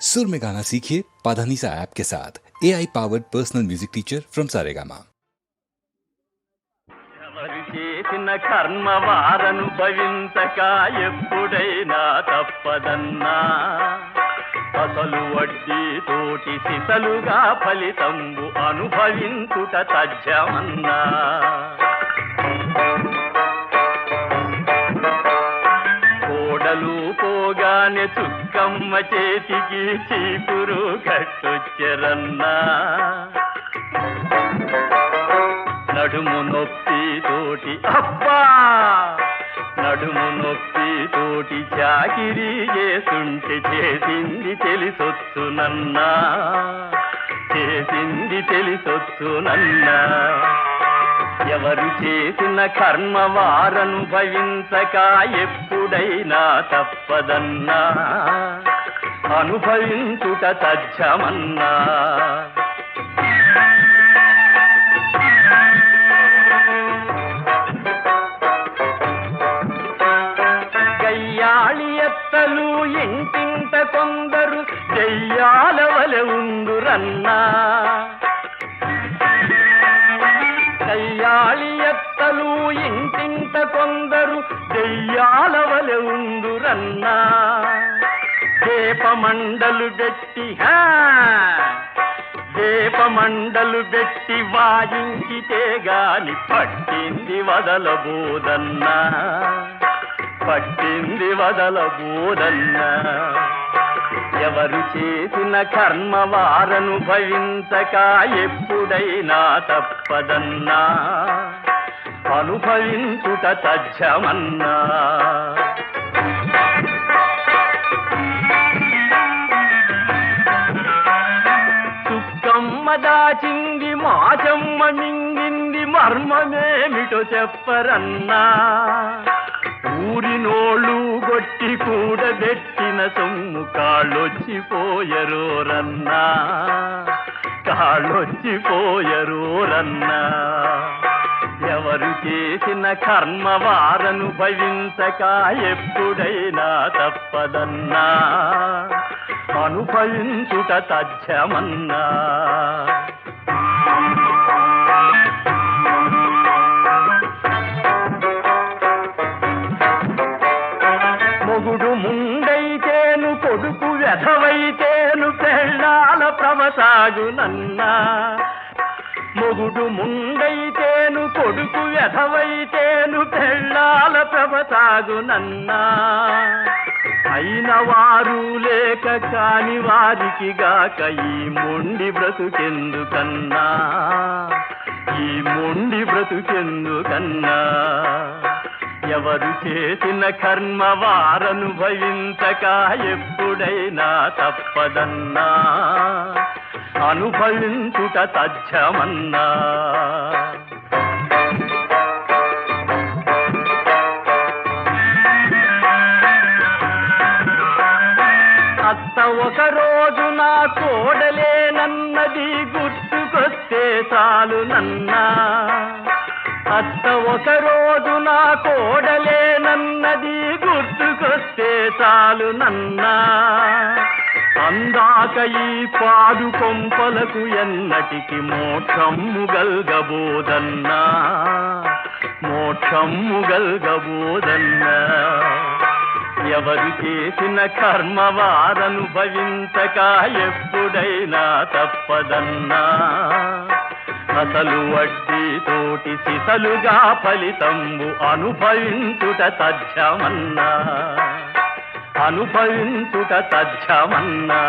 सुर में गाना सीखिए पाधानीसा ऐप के साथ A I powered personal music teacher from Saregama ఎవరు చేసిన కర్మ వారనుభవించక ఎప్పుడైనా తప్పదన్నా అసలు వడ్డీ తోటి సిసలుగా ఫలితంబు అనుభవించుట తథ్యమన్నా పోగానే చేతికి చీపురు కట్టొచ్చరన్నా నడుము నొప్పి తోటి అబ్బా! నడుము నొప్పి తోటి చాకిరి చేస్తుంటే చేసింది తెలిసొచ్చునన్నా చేసింది తెలిసొచ్చునన్నా ఎవరు చేసిన కర్మ వారనుభవించక ఎప్పుడైనా తప్పదన్నా. అనుభవించుట తజ్జమన్నా గయ్యాళి ఎత్తలు ఇంటింట కొందరు దెయ్యాల వలె ఉందురన్నా కయ్యాళి ఎత్తలు ఇంటింట కొందరు దెయ్యాల వలె ఉందురన్నా దీపమండలు పెట్టి దీపమండలు పెట్టి వాయించితే గాని పట్టింది వదలబోదన్నా? పట్టింది వదలబోదన్నా? ఎవరు చేసిన కర్మ వారనుభవించక ఎప్పుడైనా తప్పదన్నా. అనుభవించుట తజ్జమన్నా చుక్కమ్మ దాచింది మాచమ్మ మింగింది మర్మమేమిటో చెప్పరన్నా. ఊరినోళ్ళు గొట్టి కూడబెట్టిన సొమ్ము కాళ్ళొచ్చిపోయరోరన్నా కాళ్ళొచ్చిపోయరోరన్నా ఎవరు చేసిన కర్మ వారనుభవించక ఎప్పుడైనా తప్పదన్నా. అనుభవించుట తథ్యమన్నా. మొగుడు ముండైతేను కొడుకు వ్యధవైతేను పెళ్ళాల ప్రవసాగునన్నా మొగుడు ముండైతేను కొడుకు వ్యధవైతేను పెళ్ళాల ప్రభసాగునన్నా అయిన వారు లేక కాని వారికి గాక ఈ మొండి బ్రతుకెందుకన్నా ఈ మొండి బ్రతుకెందుకన్నా ఎవరు చేసిన కర్మ వారనుభవించక ఎప్పుడైనా తప్పదన్నా. అనుభవించుట తథ్యమన్నా అత్త ఒక రోజు నా కోడలేనన్నది గుర్తుకొస్తే చాలు నన్నా. అత్త ఒక రోజు నా కోడలేనన్నది గుర్తుకొస్తే చాలు నన్నా. అందాక ఈ పాడు కొంపలకు ఎన్నటికి మోక్షమ్ము గల్గబోదన్నా. మోక్షమ్ము గల్గబోదన్నా. ఎవరు చేసిన కర్మ వారనుభవించక ఎప్పుడైనా తప్పదన్నా. అసలు వడ్డీ తోటి సిసలుగా ఫలితంబు అనుభవించుట తథ్యమన్నా. అనుభవించుట తథ్యమన్నా.